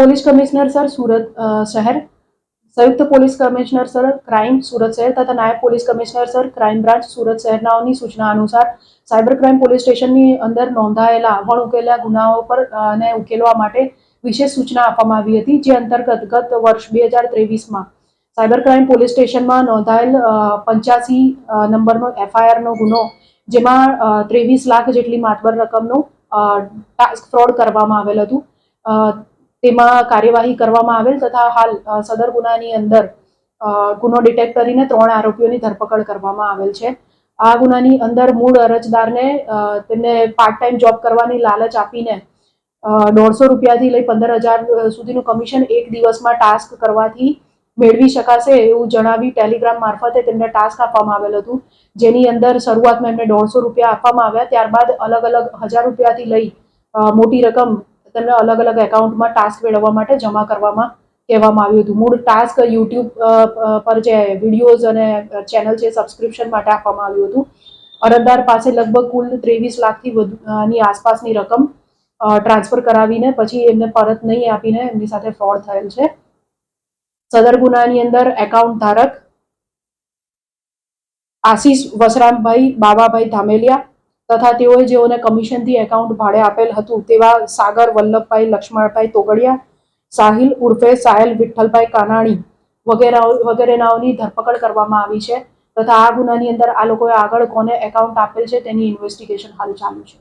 Police commissioner sir, Surat શહેર. સંયુક્ત police commissioner sir, crime Surat શહેર તથા નાયબ police commissioner sir, crime branch Surat શહેરનાઓની સૂચના અનુસાર સાયબર ક્રાઇમ પોલીસ સ્ટેશનની અંદર નોંધાયેલા અવણ ઉકેલા ગુનાઓ પર અને ઉકેલવા માટે વિશેષ સૂચના આપવામાં આવી હતી, જે અંતર્ગત ગત વર્ષ બે હજાર ત્રેવીસમાં સાયબર ક્રાઇમ પોલીસ સ્ટેશનમાં નોંધાયેલ પંચ્યાસી નંબરનો એફઆઈઆરનો ગુનો, જેમાં ત્રેવીસ લાખ જેટલી માતબર રકમનું ટાસ્ક ફ્રોડ કરવામાં આવેલ હતું. તેમાં કાર્યવાહી કરવામાં આવેલ તથા હાલ સદર ગુનાની અંદર ગુનો ડિટેક્ટ કરીને ત્રણ આરોપીઓની ધરપકડ કરવામાં આવેલ છે. આ ગુનાની અંદર મૂળ અરજદારને તેમને પાર્ટ ટાઈમ જોબ કરવાની લાલચ આપીને દોઢસો રૂપિયાથી લઈ પંદર હજાર સુધીનું કમિશન એક દિવસમાં ટાસ્ક કરવાથી મેળવી શકાશે એવું જણાવી ટેલિગ્રામ મારફતે તેમને ટાસ્ક આપવામાં આવેલ હતું. જેની અંદર શરૂઆતમાં એમને દોઢસો રૂપિયા આપવામાં આવ્યા, ત્યારબાદ અલગ અલગ હજાર રૂપિયાથી લઈ મોટી રકમ તેમને અલગ અલગ એકાઉન્ટમાં ટાસ્ક મેળવવા માટે જમા કરવામાં કહેવામાં આવ્યું હતું. મૂળ ટાસ્ક યુટ્યુબ પર જે વિડીયોઝ અને ચેનલ છે સબસ્ક્રિપ્શન માટે આપવામાં આવ્યું હતું. અરજદાર પાસે લગભગ કુલ ત્રેવીસ લાખથી વધુ અ, ની આસપાસની રકમ ટ્રાન્સફર કરાવીને પછી એમને પરત નહીં આપીને એમની સાથે ફ્રોડ થયેલ છે. સદર ગુનાની અંદર એકાઉન્ટ ધારક આશીષ વસરામભાઈ બાબાભાઈ ધામેલિયા તથા તેઓએ જેઓને કમિશનથી એકાઉન્ટ ભાડે આપેલ હતું તેવા સાગર, વલ્લભભાઈ, લક્ષ્મણભાઈ તોગડિયા, સાહિલ ઉર્ફે સાહેલ વિઠ્ઠલભાઈ કાનાણી વગેરે વગેરેનાઓની ધરપકડ કરવામાં આવી છે તથા આ ગુનાની અંદર આ લોકોએ આગળ કોને એકાઉન્ટ આપેલ છે તેની ઇન્વેસ્ટિગેશન હાલ ચાલુ છે.